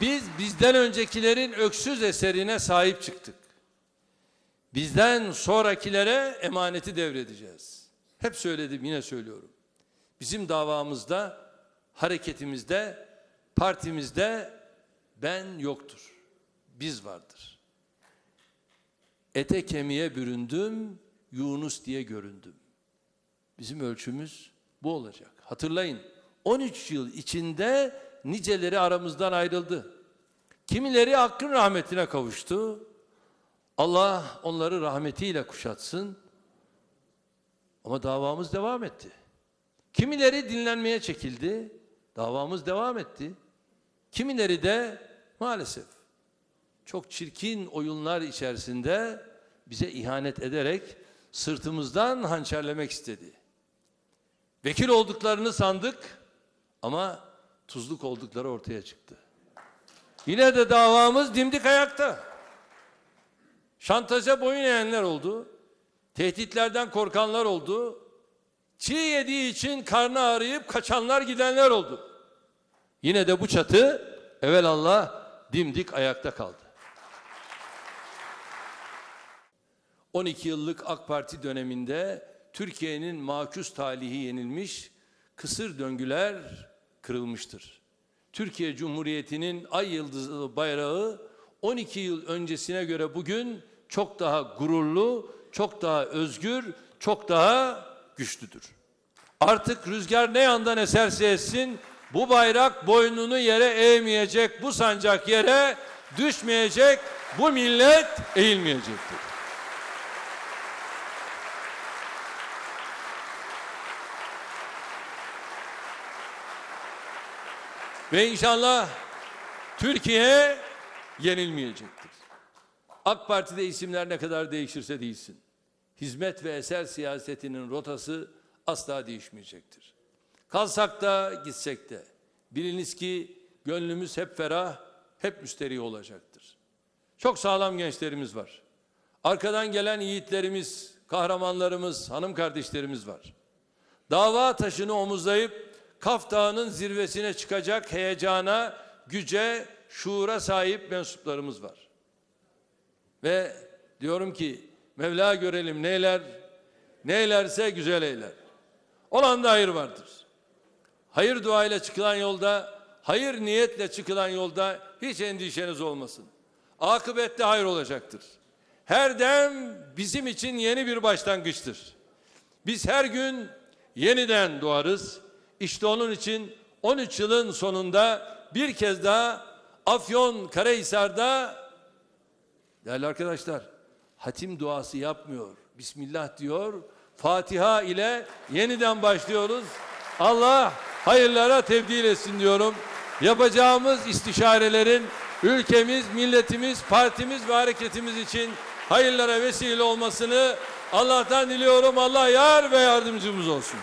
Biz bizden öncekilerin öksüz eserine sahip çıktık. Bizden sonrakilere emaneti devredeceğiz. Hep söyledim yine söylüyorum. Bizim davamızda, hareketimizde, partimizde ben yoktur. Biz vardır. Ete kemiğe büründüm, Yunus diye göründüm. Bizim ölçümüz bu olacak. Hatırlayın 13 yıl içinde niceleri aramızdan ayrıldı. Kimileri hakkın rahmetine kavuştu. Allah onları rahmetiyle kuşatsın. Ama davamız devam etti. Kimileri dinlenmeye çekildi. Davamız devam etti. Kimileri de maalesef çok çirkin oyunlar içerisinde bize ihanet ederek sırtımızdan hançerlemek istedi. Vekil olduklarını sandık ama tuzluk oldukları ortaya çıktı. Yine de davamız dimdik ayakta. Şantaja boyun eğenler oldu. Tehditlerden korkanlar oldu. Çiğ yediği için karnı ağrıyıp kaçanlar gidenler oldu. Yine de bu çatı evelallah dimdik ayakta kaldı. 12 yıllık AK Parti döneminde Türkiye'nin makus talihi yenilmiş, kısır döngüler kırılmıştır. Türkiye Cumhuriyeti'nin ay yıldızlı bayrağı 12 yıl öncesine göre bugün çok daha gururlu, çok daha özgür, çok daha güçlüdür. Artık rüzgar ne yandan eserse essin bu bayrak boynunu yere eğmeyecek, bu sancak yere düşmeyecek, bu millet eğilmeyecektir. Ve inşallah Türkiye yenilmeyecektir. AK Parti'de isimler ne kadar değişirse değilsin. Hizmet ve eser siyasetinin rotası asla değişmeyecektir. Kalsak da gitsek de biliniz ki gönlümüz hep ferah, hep müsterih olacaktır. Çok sağlam gençlerimiz var. Arkadan gelen yiğitlerimiz, kahramanlarımız, hanım kardeşlerimiz var. Dava taşını omuzlayıp Kaf Dağı'nın zirvesine çıkacak heyecana, güce, şuura sahip mensuplarımız var. Ve diyorum ki Mevla görelim neyler, neylerse güzel eyler. Olan da hayır vardır. Hayır duayla çıkılan yolda, hayır niyetle çıkılan yolda hiç endişeniz olmasın. Akıbette hayır olacaktır. Her dem bizim için yeni bir başlangıçtır. Biz her gün yeniden doğarız. İşte onun için 13 yılın sonunda bir kez daha Afyon Karahisar'da değerli arkadaşlar hatim duası yapmıyor. Bismillah diyor. Fatiha ile yeniden başlıyoruz. Allah hayırlara tebdil etsin diyorum. Yapacağımız istişarelerin ülkemiz, milletimiz, partimiz ve hareketimiz için hayırlara vesile olmasını Allah'tan diliyorum. Allah yar ve yardımcımız olsun.